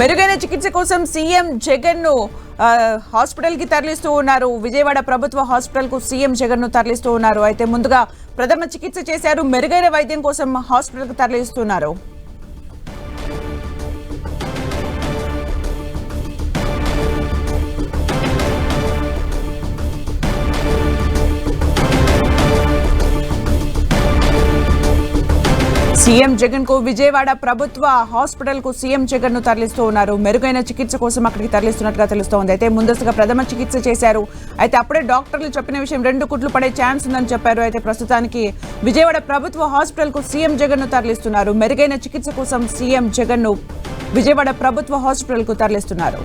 మెరుగైన చికిత్స కోసం సీఎం జగన్ను హాస్పిటల్కి తరలిస్తూ ఉన్నారు. విజయవాడ ప్రభుత్వ హాస్పిటల్కు సీఎం జగన్ను తరలిస్తూ ఉన్నారు. అయితే ముందుగా ప్రథమ చికిత్స చేశారు. మెరుగైన వైద్యం కోసం హాస్పిటల్కు తరలిస్తున్నారు. సీఎం జగన్కు విజయవాడ ప్రభుత్వ హాస్పిటల్కు సీఎం జగన్ను తరలిస్తూ ఉన్నారు. మెరుగైన చికిత్స కోసం అక్కడికి తరలిస్తున్నట్టుగా తెలుస్తోంది. అయితే ముందస్తుగా ప్రథమ చికిత్స చేశారు. అయితే అప్పుడే డాక్టర్లు చెప్పిన విషయం రెండు కుట్లు పడే ఛాన్స్ ఉందని చెప్పారు. అయితే ప్రస్తుతానికి విజయవాడ ప్రభుత్వ హాస్పిటల్కు సీఎం జగన్ను తరలిస్తున్నారు. మెరుగైన చికిత్స కోసం సీఎం జగన్ను విజయవాడ ప్రభుత్వ హాస్పిటల్కు తరలిస్తున్నారు.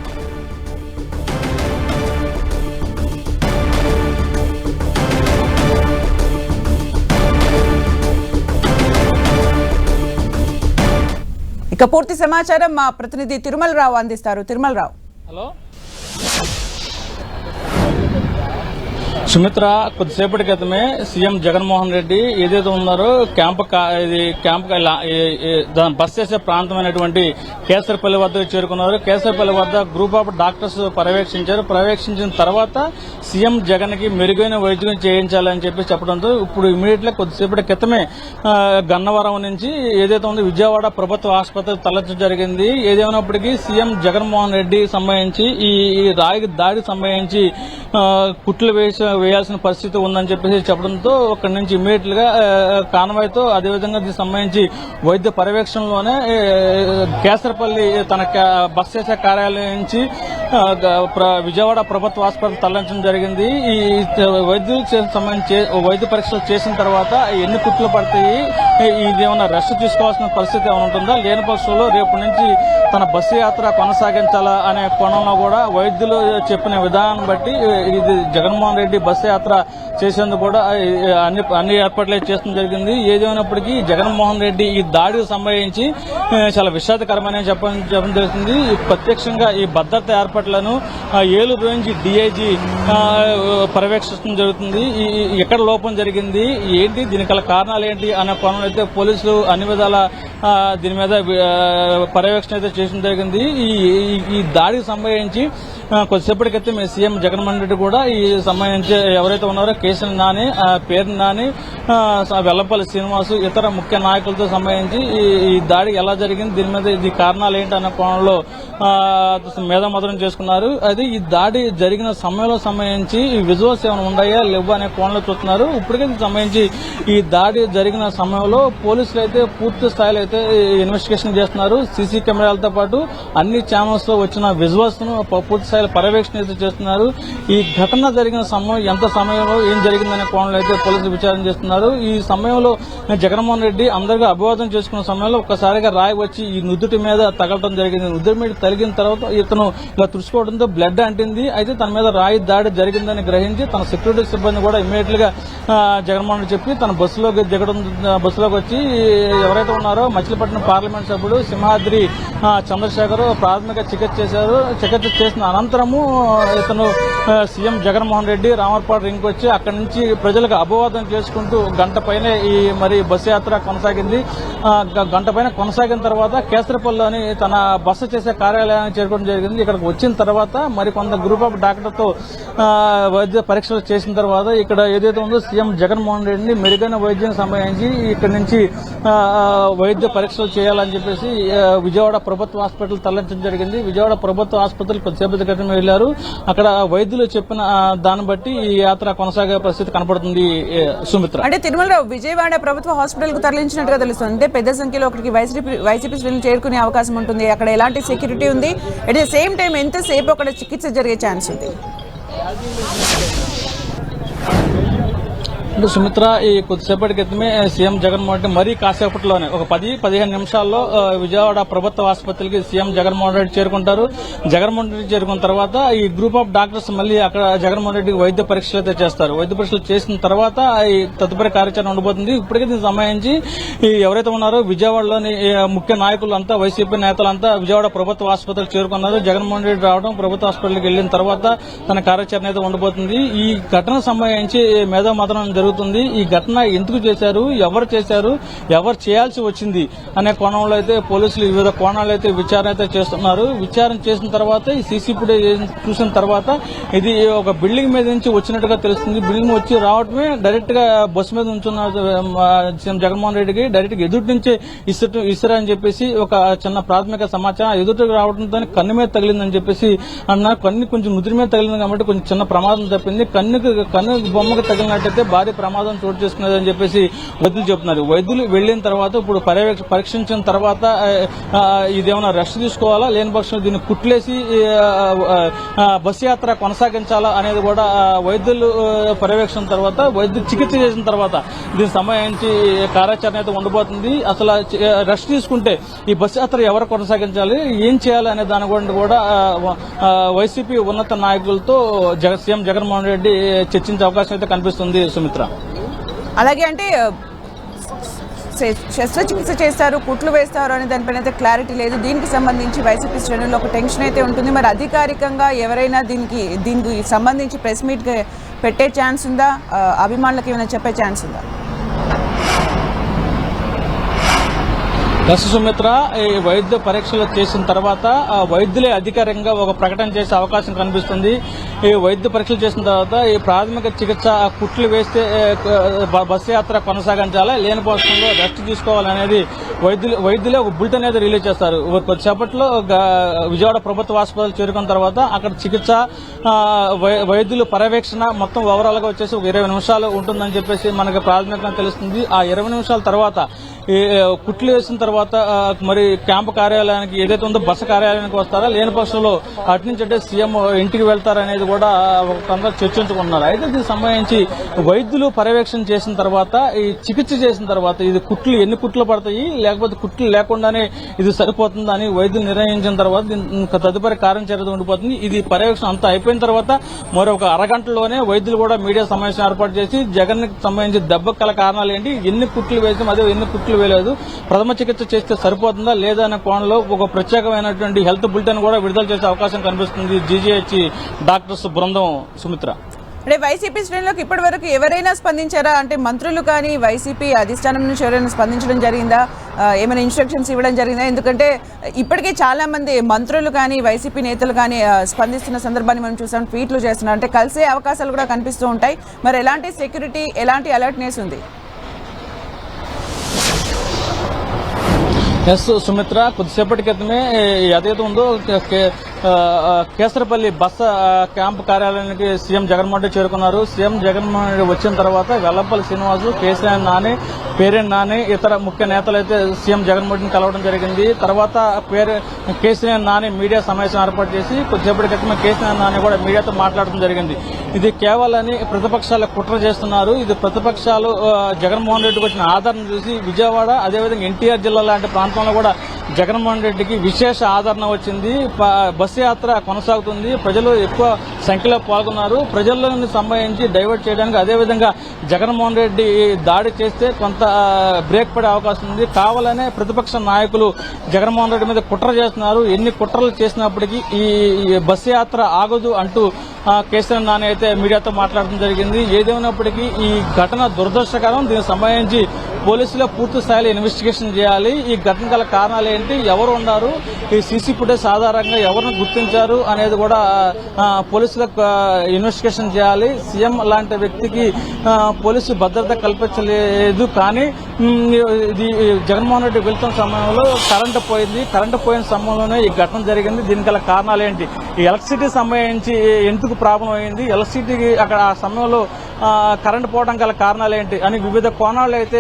ఇక పూర్తి సమాచారం మా ప్రతినిధి తిరుమలరావు అందిస్తారు. తిరుమలరావు. హలో? సుమిత్ర కొద్దిసేపటి క్రితమే సీఎం జగన్మోహన్ రెడ్డి ఏదైతే ఉన్నారో క్యాంప్ ఇది క్యాంప్ బస్ చేసే ప్రాంతమైనటువంటి కేసరపల్లి వద్దకు చేరుకున్నారు. కేసరపల్లి వద్ద గ్రూప్ ఆఫ్ డాక్టర్స్ పర్యవేక్షించారు. పర్యవేక్షించిన తర్వాత సీఎం జగన్కి మెరుగైన వైద్యం చేయించాలని చెప్పి చెప్పడంతో ఇప్పుడు ఇమీడియట్గా కొద్దిసేపటి క్రితమే గన్నవరం నుంచి ఏదైతే ఉందో విజయవాడ ప్రభుత్వ ఆసుపత్రికి తరలించడం జరిగింది. ఏదేమైనప్పటికీ సీఎం జగన్మోహన్ రెడ్డి సంబంధించి ఈ రాయికి రాయి దాడికి సంబంధించి కుట్లు వేసి వేయాల్సిన పరిస్థితి ఉందని చెప్పేసి చెప్పడంతో అక్కడి నుంచి ఇమీడియట్గా కాన్వాయ్తో అదేవిధంగా దీనికి సంబంధించి వైద్య పర్యవేక్షణలోనే కేసరపల్లి తన బస్ చేసే కార్యాలయం నుంచి విజయవాడ ప్రభుత్వ ఆసుపత్రి తరలించడం జరిగింది. ఈ వైద్యులకు సంబంధించి వైద్య పరీక్షలు చేసిన తర్వాత ఎన్ని కుట్లు పడతాయి ఇది ఏమైనా రెస్ట్ తీసుకోవాల్సిన పరిస్థితి ఏమైనా ఉంటుందా? లేని పక్షంలో రేపు నుంచి తన బస్సు యాత్ర కొనసాగించాలా అనే కోణంలో కూడా వైద్యులు చెప్పిన విధానం బట్టి ఇది జగన్మోహన్ రెడ్డి బస్సు యాత్ర చేసేందుకు కూడా అన్ని అన్ని ఏర్పాట్లు చేస్తూ జరిగింది. ఏదేమైనప్పటికీ జగన్మోహన్ రెడ్డి ఈ దాడికి సంబంధించి చాలా విషాదకరమైన చెప్పడం చెప్పడం జరుగుతుంది ప్రత్యక్షంగా ఈ భద్రత ఏర్పాట్లను ఏలూరు నుంచి డిఐజీ పర్యవేక్షించడం జరుగుతుంది. ఈ- ఎక్కడ లోపం జరిగింది ఏంటి దీనికి గల కారణాలు ఏంటి అనే కోణంలో అయితే పోలీసులు అన్ని విధాల దీని మీద పర్యవేక్షణ అయితే చేయడం జరిగింది. ఈ ఈ- దాడికి సంబంధించి కొద్దిసేపటి క్రితం సీఎం జగన్మోహన్ రెడ్డి కూడా ఈ సంబంధించి ఎవరైతే ఉన్నారో కేసీఆర్ నాని పేరుని పేరు నాని వెల్లపల్లి శ్రీనివాస్ శ్రీనివాసు ఇతర ముఖ్య నాయకులతో సంబంధించి ఈ దాడి ఎలా జరిగింది దీని మీద ఇది కారణాలు ఏంటి అన్న కోణంలో ఆ, చేసుకున్నారు. అది ఈ దాడి జరిగిన సమయంలో సంబంధించి ఈ విజువల్స్ ఏమైనా ఉన్నాయా లేవు అనే కోణంలో చూస్తున్నారు. ఇప్పటికే సంబంధించి ఈ దాడి జరిగిన సమయంలో పోలీసులు అయితే పూర్తి స్థాయిలో అయితే ఇన్వెస్టిగేషన్ చేస్తున్నారు. సీసీ కెమెరాలతో పాటు అన్ని ఛానల్స్లో వచ్చిన విజువల్స్ను పూర్తి స్థాయిలో పర్యవేక్షణ అయితే చేస్తున్నారు. ఈ ఘటన జరిగిన సమయం ఎంత సమయంలో ఏం జరిగిందనే కోణంలో అయితే పోలీసులు విచారణ చేస్తున్నారు. ఈ సమయంలో జగన్మోహన్ రెడ్డి అందరిగా అభివాదం చేసుకున్న సమయంలో ఒక్కసారిగా రాయి వచ్చి ఈ నుదుటి మీద తగలటం జరిగింది. నుదుటి మీద తగిలిన తర్వాత ఇతను ఇలా తుడుచుకోవడంతో బ్లడ్ అంటింది. అయితే తన మీద రాయి దాడి జరిగిందని గ్రహించి తన సెక్యూరిటీ సిబ్బంది కూడా ఇమీడియట్గా జగన్మోహన్ రెడ్డి చెప్పి తన బస్సులోకి దిగడం బస్సులోకి వచ్చి ఎవరైతే ఉన్నారో మచిలీపట్నం పార్లమెంట్ సభ్యుడు సింహాద్రి చంద్రశేఖర్ ప్రాథమిక చికిత్స చేశారు. చికిత్స చేసిన అనంతరము ఇతను సీఎం జగన్మోహన్ రెడ్డి రామర్పాడు రింగ్ వచ్చి అక్కడి నుంచి ప్రజలకు అభివాదం చేసుకుంటూ గంట ఈ మరి బస్సు యాత్ర కొనసాగింది. గంట పైన కొనసాగిన తర్వాత కేసరపల్లిలోని తన బస్సు చేసే కార్యాలయాన్ని చేరుకోవడం జరిగింది. ఇక్కడికి వచ్చిన తర్వాత మరి కొంత గ్రూప్ ఆఫ్ డాక్టర్తో వైద్య పరీక్షలు చేసిన తర్వాత ఇక్కడ ఏదైతే ఉందో సీఎం జగన్మోహన్ రెడ్డిని మెరుగైన వైద్యం సంబంధించి ఇక్కడ నుంచి వైద్య పరీక్షలు చేయాలని చెప్పేసి విజయవాడ ప్రభుత్వ ప్రభుత్వ హాస్పిటల్ తరలించడం జరిగింది. విజయవాడ ప్రభుత్వ ఆసుపత్రి కొద్దిసేపటి క్రితం వెళ్ళారు అక్కడ వైద్యులు చెప్పిన దాన్ని బట్టి ఈ యాత్ర కొనసాగే పరిస్థితి కనపడుతుంది సుమిత్ర. అంటే తిరుమలరావు విజయవాడ ప్రభుత్వ హాస్పిటల్కు తరలించినట్టుగా తెలుస్తుంది. అంటే పెద్ద సంఖ్యలో అక్కడికి వైసీపీ వైసీపీ శ్రేణులు చేరుకునే అవకాశం ఉంటుంది. అక్కడ ఎలాంటి సెక్యూరిటీ ఉంది? అట్ ద సేమ్ టైం ఎంతసేపు అక్కడ చికిత్స జరిగే ఛాన్స్ ఉంది? అంటే సుమిత్ర ఈ కొద్దిసేపటి క్రితమే సీఎం జగన్మోహన్ రెడ్డి మరీ కాసేపట్లోనే ఒక పది పదిహేను నిమిషాల్లో విజయవాడ ప్రభుత్వ ఆసుపత్రికి సీఎం జగన్మోహన్ రెడ్డి చేరుకుంటారు. జగన్మోహన్ రెడ్డి చేరుకున్న తర్వాత ఈ గ్రూప్ ఆఫ్ డాక్టర్స్ మళ్ళీ అక్కడ జగన్మోహన్ రెడ్డికి వైద్య పరీక్షలు అయితే చేస్తారు. వైద్య పరీక్షలు చేసిన తర్వాత ఈ తదుపరి కార్యాచరణ ఉండబోతుంది. ఇప్పటికే దీనికి సంబంధించి ఈ ఎవరైతే ఉన్నారో విజయవాడలోని ముఖ్య నాయకులు అంతా వైసీపీ నేతలంతా విజయవాడ ప్రభుత్వ ఆసుపత్రికి చేరుకున్నారు. జగన్మోహన్ రెడ్డి రావడం ప్రభుత్వ హాస్పిటల్కి వెళ్ళిన తర్వాత తన కార్యాచరణ అయితే ఉండబోతుంది. ఈ ఘటన సంబంధించి మేధో మదనం జరుగుతుంది. ఈ ఘటన ఎందుకు చేశారు? ఎవరు చేశారు? ఎవరు చేయాల్సి వచ్చింది? అనే కోణంలో అయితే పోలీసులు వివిధ కోణాలు అయితే విచారణ అయితే చేస్తున్నారు. విచారణ చేసిన తర్వాత ఈ సీసీ ఫుటేజ్ చూసిన తర్వాత ఇది ఒక బిల్డింగ్ మీద నుంచి వచ్చినట్టుగా తెలుస్తుంది. బిల్డింగ్ వచ్చి రావటమే డైరెక్ట్గా బస్సు మీద ఉంచున్న సీఎం జగన్మోహన్ రెడ్డికి డైరెక్ట్గా ఎదుటి నుంచే ఇసురు ఇసురు అని చెప్పేసి ఒక చిన్న ప్రాథమిక సమాచారం. ఎదుటికి రావడంతో కన్ను మీద తగిలిందని చెప్పేసి అన్న కన్ను కొంచెం ముదిరి మీద తగిలింది కాబట్టి కొంచెం చిన్న ప్రమాదం తప్పింది. కన్నుకు కన్ను బొమ్మకు తగిలినట్టయితే భారీ ప్రమాదం చోటు చేసుకున్నది అని చెప్పేసి వైద్యులు చెప్తున్నారు. వైద్యులు వెళ్ళిన తర్వాత ఇప్పుడు పర్యవేక్ష పరీక్షించిన తర్వాత ఆ, ఇదేమైనా రెస్ట్ తీసుకోవాలా? లేని పక్షంలో దీన్ని కుట్లేసి బస్సు యాత్ర కొనసాగించాలా అనేది కూడా వైద్యులు పర్యవేక్షణ తర్వాత వైద్యులు చికిత్స చేసిన తర్వాత దీనికి సంబంధించి కార్యాచరణ అయితే ఉండబోతుంది. అసలు రెస్ట్ తీసుకుంటే ఈ బస్సు యాత్ర ఎవరు కొనసాగించాలి? ఏం చేయాలి అనే దాని గురించి కూడా వైసీపీ ఉన్నత నాయకులతో జగ సీఎం జగన్మోహన్ రెడ్డి చర్చించే అవకాశం అయితే కనిపిస్తుంది సుమిత్ర. అలాగే అంటే శస్త్రచికిత్స చేస్తారు కుట్లు వేస్తారు అనే దానిపైన అయితే క్లారిటీ లేదు. దీనికి సంబంధించి వైసీపీ శ్రేణుల్లో ఒక టెన్షన్ అయితే ఉంటుంది. మరి అధికారికంగా ఎవరైనా దీనికి దీనికి సంబంధించి ప్రెస్ మీట్ పెట్టే ఛాన్స్ ఉందా? అభిమానులకు ఏమైనా చెప్పే ఛాన్స్ ఉందా? ఎస్ సుమిత్ర ఈ వైద్య పరీక్షలు చేసిన తర్వాత వైద్యులే అధికారికంగా ఒక ప్రకటన చేసే అవకాశం కనిపిస్తుంది. ఈ వైద్య పరీక్షలు చేసిన తర్వాత ఈ ప్రాథమిక చికిత్స కుట్లు వేస్తే బస్సు యాత్ర కొనసాగించాలా లేని పక్షంలో రెస్ట్ తీసుకోవాలనేది వైద్యులు వైద్యులే ఒక బులెటిన్ అనేది రిలీజ్ చేస్తారు. కొద్దిసేపట్లో గ- విజయవాడ ప్రభుత్వ హాస్పిటల్ చేరుకున్న తర్వాత అక్కడ చికిత్స వై- వైద్యులు పర్యవేక్షణ మొత్తం ఓవరాల్గా వచ్చేసి ఒక ఇరవై నిమిషాలు ఉంటుందని చెప్పేసి మనకి ప్రాథమికంగా తెలుస్తుంది. ఆ ఇరవై నిమిషాల తర్వాత కుట్లు వేసిన తర్వాత మరి క్యాంపు కార్యాలయానికి ఏదైతే ఉందో బస్సు కార్యాలయానికి వస్తారా? లేని పక్షంలో అటు నుంచి అంటే సీఎం ఇంటికి వెళ్తారనేది కూడా ఒక చర్చించుకుంటున్నారు. అయితే దీనికి సంబంధించి వైద్యులు పర్యవేక్షణ చేసిన తర్వాత ఈ చికిత్స చేసిన తర్వాత ఇది కుట్లు ఎన్ని కుట్లు పడతాయి? లేకపోతే కుట్లు లేకుండానే ఇది సరిపోతుందని వైద్యులు నిర్ణయించిన తర్వాత దీని తదుపరి కార్యాచరణ ఉండిపోతుంది. ఇది పర్యవేక్షణ అంతా అయిపోయిన తర్వాత మరొక అరగంటలోనే వైద్యులు కూడా మీడియా సమావేశం ఏర్పాటు చేసి జగన్ సంబంధించి దెబ్బకు గల కారణాలు ఏంటి? ఎన్ని కుట్లు వేసాం అదే ఎన్ని కుట్లు వేయలేదు ప్రథమ చికిత్స చేస్తే సరిపోతుందా లేదా అనే కోణంలో ఒక ప్రత్యేకమైనటువంటి హెల్త్ బులెటిన్ కూడా విడుదల చేసే అవకాశం కనిపిస్తుంది జీజీహెచ్ డాక్టర్స్ బృందం. సుమిత్ర. అంటే వైసీపీ శ్రేణులకు ఇప్పటి వరకు ఎవరైనా స్పందించారా? అంటే మంత్రులు కానీ వైసీపీ అధిష్టానం నుంచి ఎవరైనా స్పందించడం జరిగిందా? ఏమైనా ఇన్స్ట్రక్షన్స్ ఇవ్వడం జరిగిందా? ఎందుకంటే ఇప్పటికే చాలా మంది మంత్రులు కానీ వైసీపీ నేతలు కానీ స్పందిస్తున్న సందర్భాన్ని మనం చూసాం ట్వీట్లు చేస్తున్నారు. అంటే కలిసే అవకాశాలు కూడా కనిపిస్తూ ఉంటాయి. మరి ఎలాంటి సెక్యూరిటీ ఎలాంటి అలర్ట్నెస్ ఉంది? ఎస్ సుమిత్ర కొద్దిసేపటి క్రితమే ఏదైతే ఉందో కే- కేసరపల్లి బస్ క్యాంప్ కార్యాలయానికి సీఎం జగన్మోహన్ రెడ్డి చేరుకున్నారు. సీఎం జగన్మోహన్ రెడ్డి వచ్చిన తర్వాత వెల్లంపల్లి శ్రీనివాసు కేసీఆర్ నాని పేరెంట్ నాని ఇతర ముఖ్య నేతలు అయితే సీఎం జగన్మోహన్ కలవడం జరిగింది. తర్వాత పేరు కేసీఆర్ నాని మీడియా సమావేశం ఏర్పాటు చేసి కొద్దిసేపటి క్రితమే కేసీఆర్ నాని కూడా మీడియాతో మాట్లాడడం జరిగింది. ఇది కేవలం ప్రతిపక్షాలు కుట్ర చేస్తున్నారు. ఇది ప్రతిపక్షాలు జగన్మోహన్ రెడ్డికి వచ్చిన ఆదరణ చూసి విజయవాడ అదేవిధంగా ఎన్టీఆర్ జిల్లా లాంటి ప్రాంతంలో కూడా జగన్మోహన్ రెడ్డికి విశేష ఆదరణ వచ్చింది. బస్సు యాత్ర కొనసాగుతుంది. ప్రజలు ఎక్కువ సంఖ్యలో పాల్గొన్నారు. ప్రజలను సంబంధించి డైవర్ట్ చేయడానికి అదేవిధంగా జగన్మోహన్ రెడ్డి దాడి చేస్తే కొంత బ్రేక్ పడే అవకాశం ఉంది. కావాలనే ప్రతిపక్ష నాయకులు జగన్మోహన్ రెడ్డి మీద కుట్ర చేస్తున్నారు. ఎన్ని కుట్రలు చేసినప్పటికీ ఈ బస్సు యాత్ర ఆగదు అంటూ కేసీఆర్ నాని అయితే మీడియాతో మాట్లాడడం జరిగింది. ఏదేమైనప్పటికీ ఈ ఘటన దురదృష్టకరం. దీనికి సంబంధించి పోలీసులు పూర్తి స్థాయిలో ఇన్వెస్టిగేషన్ చేయాలి. ఈ ఘటన గల కారణాలు ఏంటి? ఎవరు ఉన్నారు? ఈ సీసీ ఫుటేజ్ ఆధారంగా ఎవరిని గుర్తించారు అనేది కూడా ఆ, పోలీసులకు ఇన్వెస్టిగేషన్ చేయాలి. సీఎం లాంటి వ్యక్తికి పోలీసు భద్రత కల్పించలేదు కానీ ఇది జగన్మోహన్ రెడ్డి వెళ్తున్న సమయంలో కరెంటు పోయింది. కరెంటు పోయిన సమయంలోనే ఈ ఘటన జరిగింది. దీనికి గల కారణాలు ఏంటి? ఈ ఎలక్ట్రిసిటీ సంబంధించి ఎందుకు ప్రాబ్లం అయింది? ఎలక్ట్రిసిటీకి అక్కడ ఆ సమయంలో కరెంటు పోవడం గల కారణాలు ఏంటి అని వివిధ కోణాలు అయితే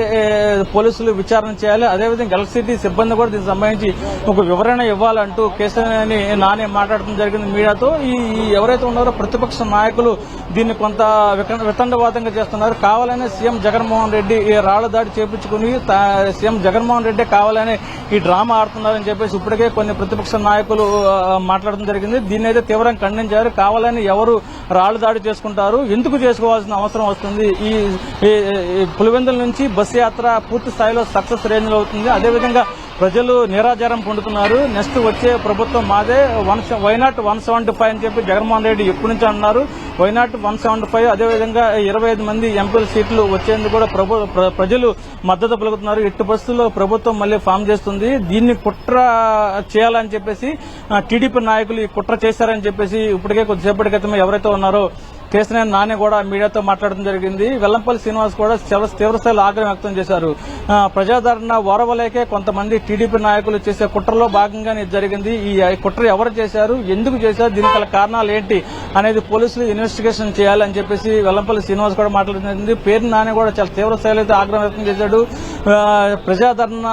పోలీసులు విచారణ చేయాలి. అదేవిధంగా ఎలక్ట్రిసిటీ సిబ్బంది కూడా దీనికి సంబంధించి ఒక వివరణ ఇవ్వాలంటూ కేసీఆర్ని నానే మాట్లాడటం జరిగింది మీడియాతో. ఈ ఎవరైతే ఉన్నారో ప్రతిపక్ష నాయకులు దీన్ని కొంత విక- వితండవాదంగా చేస్తున్నారు. కావాలనే సీఎం జగన్మోహన్ రెడ్డి ఈ రాళ్ళ దాడి చేపించుకుని సీఎం జగన్మోహన్ రెడ్డి కావాలని ఈ డ్రామా ఆడుతున్నారని చెప్పేసి ఇప్పటికే కొన్ని ప్రతిపక్ష నాయకులు మాట్లాడడం జరిగింది. దీన్ని అయితే తీవ్రంగా ఖండించారు. కావాలని ఎవరు రాళ్ళ దాడి చేసుకుంటారు? ఎందుకు చేసుకోవాల్సిన అవసరం వస్తుంది? ఈ పులివెందుల నుంచి బస్సు యాత్ర పూర్తి స్థాయిలో సక్సెస్ రేంజ్ అవుతుంది. అదేవిధంగా ప్రజలు నిరాధారం పొందుతున్నారు. నెక్స్ట్ వచ్చే ప్రభుత్వం మాదే one why not one seventy five అని చెప్పి జగన్మోహన్ రెడ్డి ఎప్పటి నుంచి అన్నారు. వైనాట్ వన్ సెవెంటీ ఫైవ్ అదేవిధంగా ఇరవై ఐదు మంది ఎంపీల సీట్లు వచ్చేందుకు కూడా ప్రభు ప్ర- ప్రజలు మద్దతు పలుకుతున్నారు. ఎట్టి పరిస్థితుల్లో ప్రభుత్వం మళ్ళీ ఫామ్ చేస్తుంది. దీన్ని కుట్ర చేయాలని చెప్పేసి టీడీపీ నాయకులు ఈ కుట్ర చేశారని చెప్పేసి ఇప్పటికే కొద్దిసేపటి క్రితం ఎవరైతే ఉన్నారో కేసీఆర్ నాని కూడా మీడియాతో మాట్లాడడం జరిగింది. వెల్లంపల్లి శ్రీనివాస్ కూడా చాలా తీవ్రస్థాయిలో ఆగ్రహం వ్యక్తం చేశారు. ప్రజాదరణ ఓరవలేకే కొంతమంది టీడీపీ నాయకులు చేసే కుట్రలో భాగంగానే ఇది జరిగింది. ఈ కుట్ర ఎవరు చేశారు? ఎందుకు చేశారు? దీనికి గల కారణాలు ఏంటి? అనేది పోలీసులు ఇన్వెస్టిగేషన్ చేయాలని చెప్పేసి వెల్లంపల్లి శ్రీనివాస్ కూడా మాట్లాడడం జరిగింది. పేరు నాని కూడా చాలా తీవ్ర స్థాయిలో అయితే ఆగ్రహం వ్యక్తం చేశాడు. ప్రజాదరణ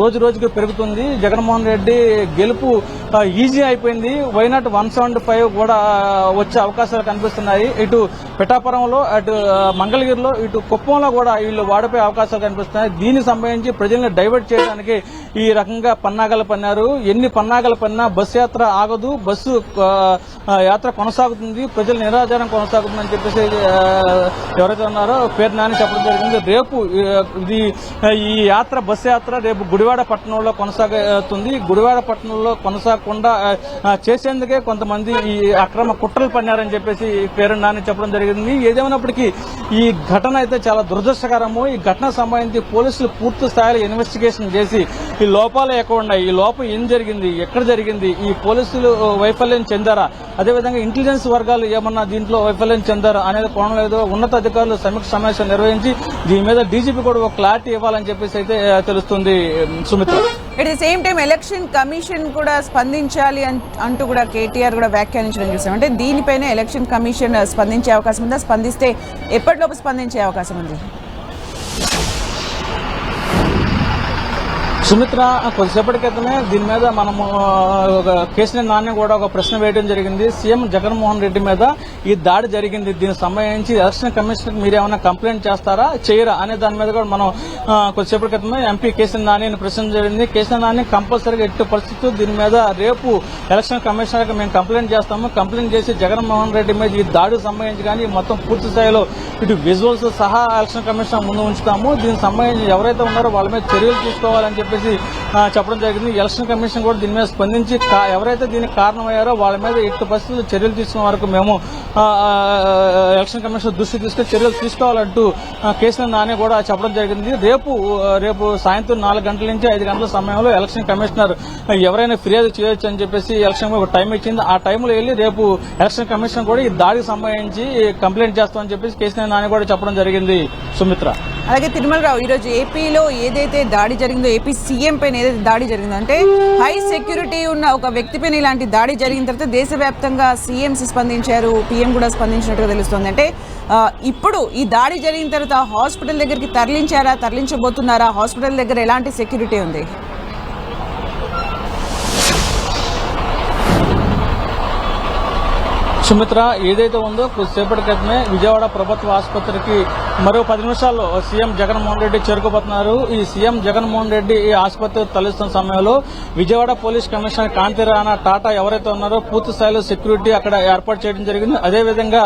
రోజు రోజుకి పెరుగుతుంది. జగన్మోహన్ రెడ్డి గెలుపు ఈజీ అయిపోయింది. వైనాట్ వన్ సెవెంటీ ఫైవ్ కూడా వచ్చే అవకాశాలు కనిపిస్తుంది కనిపిస్తున్నాయి ఇటు పిఠాపురంలో అటు మంగళగిరిలో ఇటు కుప్పంలో కూడా వీళ్ళు వాడిపోయే అవకాశాలు కనిపిస్తున్నాయి. దీనికి సంబంధించి ప్రజల్ని డైవర్ట్ చేయడానికి ఈ రకంగా పన్నాగాలు పన్నారు. ఎన్ని పన్నాగాలు పన్నా బస్సు యాత్ర ఆగదు. బస్సు యాత్ర కొనసాగుతుంది. ప్రజల నిరాధారం కొనసాగుతుందని చెప్పేసి ఎవరైతే ఉన్నారో పేరు నాని చెప్పడం జరిగింది. రేపు ఇది ఈ యాత్ర బస్సు యాత్ర రేపు గుడివాడ పట్టణంలో కొనసాగుతుంది. గుడివాడ పట్టణంలో కొనసాగకుండా చేసేందుకే కొంతమంది ఈ అక్రమ కుట్రలు పన్నారని చెప్పేసి పేరు నాని చెప్పడం జరిగింది. ఏదేమైనప్పటికీ ఈ ఘటన అయితే చాలా దురదృష్టకరము. ఈ ఘటన సంబంధించి పోలీసులు పూర్తి స్థాయిలో ఇన్వెస్టిగేషన్ చేసి ఈ లోపాలు ఎక్కడ ఉన్నాయి ఈ లోపం ఏం జరిగింది ఎక్కడ జరిగింది ఈ పోలీసులు వైఫల్యం చెందారా? అదేవిధంగా ఇంటెలిజెన్స్ వర్గాలు ఏమన్నా దీంట్లో వైఫల్యం చెందారా అనేది కోణం లేదో. ఉన్నత అధికారులు సమీక్ష సమావేశం నిర్వహించి దీని మీద డీజీపీ కూడా ఒక క్లారిటీ ఇవ్వాలని చెప్పేసి అయితే తెలుస్తుంది Sumitra. It the same time election commission కూడా స్పందించాలి అంటూ కూడా కేటీఆర్ కూడా వ్యాఖ్యానించడం చూసాం. అంటే దీనిపైన ఎలక్షన్ కమిషన్ స్పందించే అవకాశం ఉందా? స్పందిస్తే ఎప్పటిలోపు స్పందించే అవకాశం ఉంది? సుమిత్ర కొద్దిసేపటి క్రితమే దీని మీద మనము ఒక కేసీఆర్ నాని కూడా ఒక ప్రశ్న వేయడం జరిగింది. సీఎం జగన్మోహన్ రెడ్డి మీద ఈ దాడి జరిగింది. దీనికి సంబంధించి ఎలక్షన్ కమిషన్ మీరు ఏమైనా కంప్లైంట్ చేస్తారా చేయరా అనే దాని మీద కూడా మనం కొద్దిసేపటి క్రితమే ఎంపీ కేసీఆర్ నాని ప్రశ్న జరిగింది. కేసీఆర్ నాని కంపల్సరీగా ఎట్టి పరిస్థితి దీని మీద రేపు ఎలక్షన్ కమిషనర్ మేము కంప్లైంట్ చేస్తాము. కంప్లైంట్ చేసి జగన్మోహన్ రెడ్డి మీద ఈ దాడికి సంబంధించి కానీ మొత్తం పూర్తి స్థాయిలో ఇటు విజువల్స్ సహా ఎలక్షన్ కమిషన్ ముందు ఉంచుతాము. దీనికి సంబంధించి ఎవరైతే ఉన్నారో వాళ్ళ మీద చర్యలు తీసుకోవాలని చెప్పేసి చెప్పడం జరిగింది. ఎలక్షన్ కమిషన్ కూడా దీని మీద స్పందించి కా- ఎవరైతే దీనికి కారణమయ్యారో వాళ్ళ మీద ఎట్టి పరిస్థితుల్లో చర్యలు తీసుకున్న వరకు మేము ఎలక్షన్ కమిషన్ దృష్టి తీసుకుని చర్యలు తీసుకోవాలంటూ కేసీఆర్ నాని కూడా చెప్పడం జరిగింది. రేపు రేపు సాయంత్రం నాలుగు గంటల నుంచి ఐదు గంటల సమయంలో ఎలక్షన్ కమిషనర్ ఎవరైనా ఫిర్యాదు చేయొచ్చు అని చెప్పేసి ఎలక్షన్ ఒక టైం ఇచ్చింది. ఆ టైంలో వెళ్ళి రేపు ఎలక్షన్ కమిషన్ కూడా ఈ దాడికి సంబంధించి కంప్లైంట్ చేస్తామని చెప్పేసి కేసీఆర్ నాని కూడా చెప్పడం జరిగింది. సుమిత్ర. అలాగే తిరుమలరావు ఈరోజు ఏపీలో ఏదైతే దాడి జరిగిందో ఏపీ సీఎం పైన ఏదైతే దాడి జరిగిందో అంటే హై సెక్యూరిటీ ఉన్న ఒక వ్యక్తి పైన ఇలాంటి దాడి జరిగిన తర్వాత దేశవ్యాప్తంగా సీఎంస్ స్పందించారు పీఎం కూడా స్పందించినట్టుగా తెలుస్తుంది. అంటే ఇప్పుడు ఈ దాడి జరిగిన తర్వాత హాస్పిటల్ దగ్గరికి తరలించారా తరలించబోతున్నారా? హాస్పిటల్ దగ్గర ఎలాంటి సెక్యూరిటీ ఉంది? సుమిత్ర ఏదైతే ఉందో కొద్దిసేపటి క్రితమే విజయవాడ ప్రభుత్వ ఆసుపత్రికి మరో పది నిమిషాల్లో సీఎం జగన్మోహన్ రెడ్డి చేరుకోబోతున్నారు. ఈ సీఎం జగన్మోహన్ రెడ్డి ఈ ఆసుపత్రి తరలిస్తున్న సమయంలో విజయవాడ పోలీస్ కమిషనర్ కాంతి రాణా టాటా ఎవరైతే ఉన్నారో పూర్తి స్థాయిలో సెక్యూరిటీ అక్కడ ఏర్పాటు చేయడం జరిగింది. అదేవిధంగా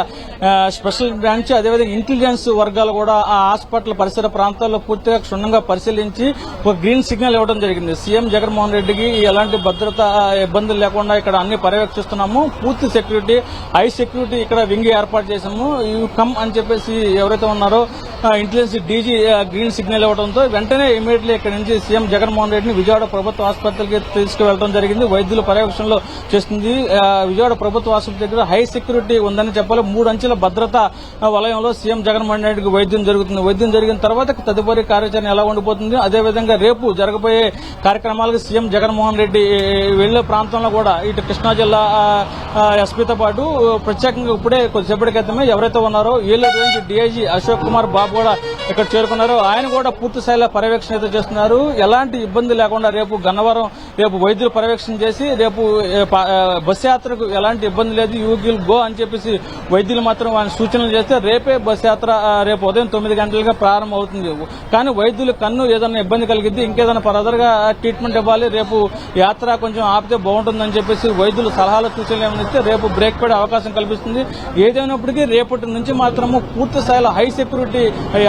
స్పెషల్ బ్రాంచ్ అదేవిధంగా ఇంటెలిజెన్స్ వర్గాలు కూడా ఆ హాస్పిటల్ పరిసర ప్రాంతాల్లో పూర్తిగా క్షుణ్ణంగా పరిశీలించి ఒక గ్రీన్ సిగ్నల్ ఇవ్వడం జరిగింది. సీఎం జగన్మోహన్ రెడ్డికి ఎలాంటి భద్రత ఇబ్బందులు లేకుండా ఇక్కడ అన్ని పర్యవేక్షిస్తున్నాము. పూర్తి సెక్యూరిటీ హై సెక్యూరిటీ ఇక్కడ వింగ్ ఏర్పాటు చేశాము. యూ కమ్ అని చెప్పేసి ఎవరైతే ఉన్నారో ఇంటెలిజెన్స్ డీజీ గ్రీన్ సిగ్నల్ ఇవ్వడంతో వెంటనే ఇమీడియట్లీ ఇక్కడ నుంచి సీఎం జగన్మోహన్ రెడ్డిని విజయవాడ ప్రభుత్వ ఆసుపత్రికి తీసుకువెళ్ళడం జరిగింది. వైద్యుల పర్యవేక్షణలో చేస్తుంది. విజయవాడ ప్రభుత్వ ఆసుపత్రి దగ్గర హై సెక్యూరిటీ ఉందని చెప్పాలి. మూడు అంచెల భద్రత వలయంలో సీఎం జగన్మోహన్ రెడ్డికి వైద్యం జరుగుతుంది. వైద్యం జరిగిన తర్వాత తదుపరి కార్యాచరణ ఎలా ఉండిపోతుంది? అదేవిధంగా రేపు జరగబోయే కార్యక్రమాలకు సీఎం జగన్మోహన్ రెడ్డి వెళ్ళే ప్రాంతంలో కూడా ఇటు కృష్ణా జిల్లా ఎస్పీతో పాటు ప్రత్యేకంగా ఇప్పుడే కొద్దిసేపటి క్రితమే ఎవరైతే ఉన్నారో ఏలూరు రేంజ్ డీఐజీ అశోక్ তোমার বাবরা ఇక్కడ చేరుకున్నారు. ఆయన కూడా పూర్తి స్థాయిలో పర్యవేక్షణ అయితే చేస్తున్నారు. ఎలాంటి ఇబ్బంది లేకుండా రేపు గన్నవరం రేపు వైద్యులు పర్యవేక్షణ చేసి రేపు బస్ యాత్రకు ఎలాంటి ఇబ్బంది లేదు. యూ విల్ గో అని చెప్పేసి వైద్యులు మాత్రం ఆయన సూచనలు చేస్తే రేపే బస్ యాత్ర రేపు ఉదయం తొమ్మిది గంటలుగా ప్రారంభం అవుతుంది కానీ వైద్యులు కన్ను ఏదైనా ఇబ్బంది కలిగిద్ది ఇంకేదైనా ఫర్దర్గా ట్రీట్మెంట్ ఇవ్వాలి రేపు యాత్ర కొంచెం ఆపితే బాగుంటుందని చెప్పేసి వైద్యులు సలహాలు సూచనలు ఏమైనా రేపు బ్రేక్ పడే అవకాశం కల్పిస్తుంది. ఏదైనప్పటికీ రేపటి నుంచి మాత్రము పూర్తి స్థాయిలో హై సెక్యూరిటీ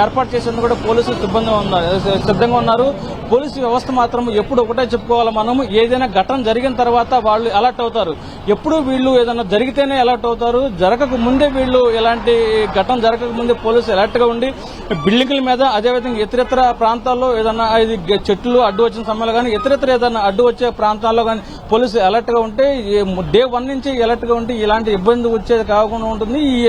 ఏర్పాటు ఏర్పాటు చేసేందుకు కూడా పోలీసులు సిబ్బంది ఉన్నారు సిద్ధంగా ఉన్నారు. పోలీసు వ్యవస్థ మాత్రం ఎప్పుడు ఒకటే చెప్పుకోవాలి మనము. ఏదైనా ఘటన జరిగిన తర్వాత వాళ్ళు అలర్ట్ అవుతారు. ఎప్పుడు వీళ్ళు ఏదైనా జరిగితేనే అలర్ట్ అవుతారు. జరగక ముందే వీళ్ళు ఎలాంటి ఘటన జరగక ముందే పోలీసులు అలర్ట్గా ఉండి బిల్డింగ్ల మీద అదేవిధంగా ఇతరితర ప్రాంతాల్లో ఏదైనా ఇది చెట్లు అడ్డు వచ్చిన సమయంలో కానీ ఇతరితర ఏదైనా అడ్డు వచ్చే ప్రాంతాల్లో కానీ పోలీసులు అలర్ట్గా ఉంటే డే వన్ నుంచి అలర్ట్గా ఉంటే ఇలాంటి ఇబ్బంది వచ్చేది కాకుండా ఉంటుంది. ఈ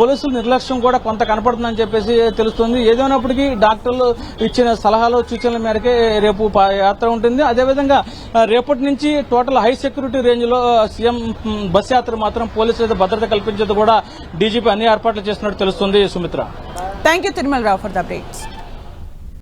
పోలీసుల నిర్లక్ష్యం కూడా కొంత కనపడుతుందని చెప్పేసి తెలుస్తుంది. ఏదైనప్పటికీ డాక్టర్లు ఇచ్చిన సలహాలు సూచనల మేరకే రేపు యాత్ర ఉంటుంది. అదేవిధంగా రేపటి నుంచి టోటల్ హై సెక్యూరిటీ రేంజ్లో సీఎం బస్ యాత్ర మాత్రం పోలీసులు భద్రత కల్పించేది కూడా డీజీపీ అన్ని ఏర్పాట్లు చేస్తున్నట్టు తెలుస్తుంది Sumitra. Thank you Tirumala Rao for the updates